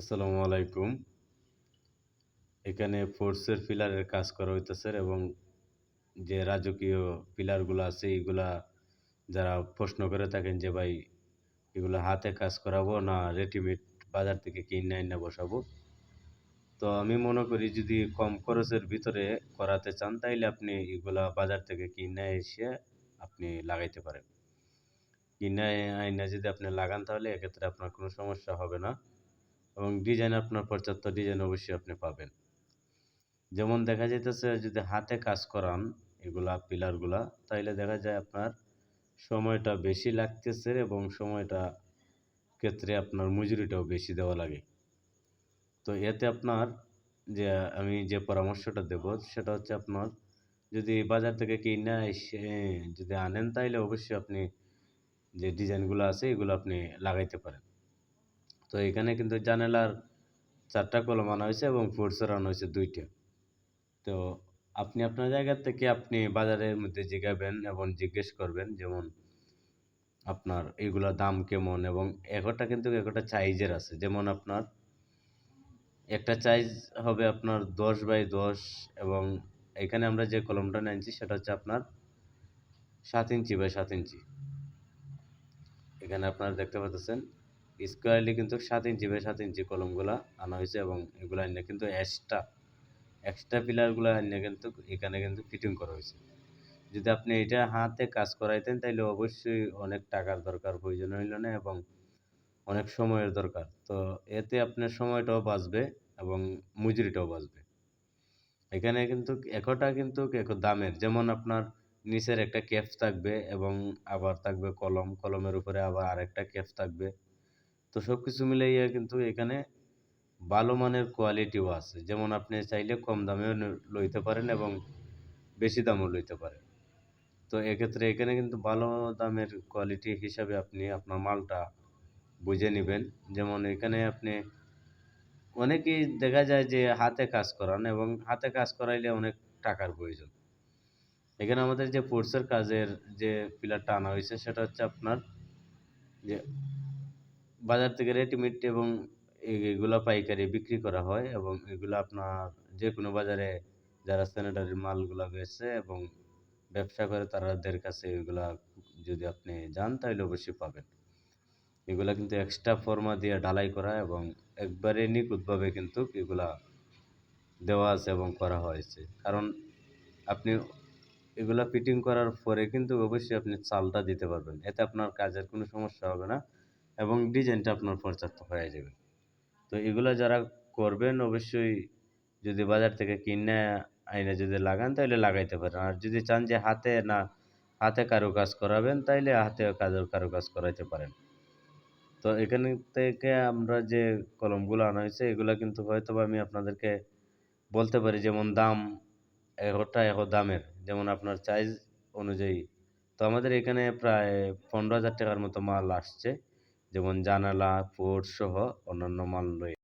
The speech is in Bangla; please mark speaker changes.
Speaker 1: আসসালামু আলাইকুম। এখানে ফোর্সের পিলারের কাজ করা হইতেছে এবং যে রাজকীয় পিলারগুলো আছে এইগুলা যারা প্রশ্ন করে থাকেন যে, ভাই, এগুলো হাতে কাজ করাবো না রেডিমেড বাজার থেকে কিনে আইনা বসাবো? তো আমি মনে করি যদি কম খরচের ভিতরে করাতে চান, তাইলে আপনি এগুলা বাজার থেকে কিনে এসে আপনি লাগাইতে পারেন। কিনে আইনা যদি আপনি লাগান, তাহলে এক্ষেত্রে আপনার কোনো সমস্যা হবে না। এবং ডিজাইন আপনার পর্যাপ্ত ডিজাইন অবশ্যই আপনি পাবেন। যেমন দেখা যাইতেছে, যদি হাতে কাজ করান এগুলা পিলারগুলা তাইলে দেখা যায় আপনার সময়টা বেশি লাগতেছে এবং সময়টা ক্ষেত্রে আপনার মজুরিটাও বেশি দেওয়া লাগে। তো এতে আপনার যে, আমি যে পরামর্শটা দেব, সেটা হচ্ছে আপনার যদি বাজার থেকে কিনে এসে যদি আনেন, তাইলে অবশ্যই আপনি যে ডিজাইনগুলো আছে, এগুলো আপনি লাগাইতে পারেন। তো এখানে কিন্তু জানালার চারটা কলম আনা হয়েছে এবং ফোর্সের আনা হয়েছে দুইটা। তো আপনি আপনার জায়গা থেকে আপনি বাজারের মধ্যে জিগাবেন এবং জিজ্ঞেস করবেন যেমন আপনার এইগুলোর দাম কেমন এবং একটা কিন্তু একটা সাইজের আছে। যেমন আপনার একটা সাইজ হবে আপনার দশ বাই দশ এবং এখানে আমরা যে কলমটা নিয়েছি সেটা হচ্ছে আপনার সাত ইঞ্চি বাই সাত ইঞ্চি। এখানে আপনারা দেখতে পাচ্ছেন স্কোয়ারলি কিন্তু সাত ইঞ্চি বাই সাত ইঞ্চি কলমগুলা আনা হয়েছে এবং এগুলো আনে কিন্তু এক্সট্রা এক্সট্রা পিলারগুলো আনে কিন্তু এখানে কিন্তু ফিটিং করা হয়েছে। যদি আপনি এটা হাতে কাজ করাইতেন তাহলে অবশ্যই অনেক টাকার দরকার, প্রয়োজন হইল না এবং অনেক সময়ের দরকার। তো এতে আপনার সময়টাও বাঁচবে এবং মজুরিটাও বাঁচবে। এখানে কিন্তু একটা কিন্তু এক দামের, যেমন আপনার নিচের একটা ক্যাপ থাকবে এবং আবার থাকবে কলম, কলমের উপরে আবার আরেকটা ক্যাপ থাকবে। তো সব কিছু মিলাইয়া কিন্তু এখানে ভালো মানের কোয়ালিটিও আছে। যেমন আপনি চাইলে কম দামেও লইতে পারেন এবং বেশি দামও লইতে পারেন। তো এক্ষেত্রে এখানে কিন্তু ভালো দামের কোয়ালিটি হিসাবে আপনি আপনার মালটা বুঝে নেবেন। যেমন এখানে আপনি অনেকেই দেখা যায় যে হাতে কাজ করান এবং হাতে কাজ করাইলে অনেক টাকার প্রয়োজন। এখানে আমাদের যে ফোর্সের কাজের যে পিলারটা আনা হয়েছে, সেটা হচ্ছে আপনার যে বাজার থেকে রেডিমেড এবং এগুলো পাইকারি বিক্রি করা হয় এবং এগুলো আপনার যে কোনো বাজারে যারা স্যানিটারির মালগুলো বেচে এবং ব্যবসা করে তাদের কাছে এগুলা যদি আপনি যান তাহলে অবশ্যই পাবেন। এগুলা কিন্তু এক্সট্রা ফর্মা দিয়ে ঢালাই করা এবং একবারে নিখুঁতভাবে কিন্তু এগুলা দেওয়া আছে এবং করা হয়েছে। কারণ আপনি এগুলা ফিটিং করার পরে কিন্তু অবশ্যই আপনি চালটা দিতে পারবেন। এতে আপনার কাজের কোনো সমস্যা হবে না। এবং ডিজাইনটা আপনার পর্যাপ্ত হয়ে যাবে। তো এগুলো যারা করবেন অবশ্যই যদি বাজার থেকে কিনে আইনে যদি লাগান, তাহলে লাগাইতে পারেন। আর যদি চান যে হাতে না, হাতে কারও কাজ করাবেন, তাইলে হাতে কাজের কারও কাজ করাইতে পারেন। তো এখানে থেকে আমরা যে কলমগুলো আনা হয়েছে, এগুলো কিন্তু হয়তো আমি আপনাদেরকে বলতে পারি যেমন দাম একটা এক দামের। যেমন আপনার চাইজ অনুযায়ী। তো আমাদের এখানে প্রায় পনেরো হাজার টাকার মতো মাল আসছে। যেমন জানালা পোর্ট সহ অন্যান্য মাল রয়েছে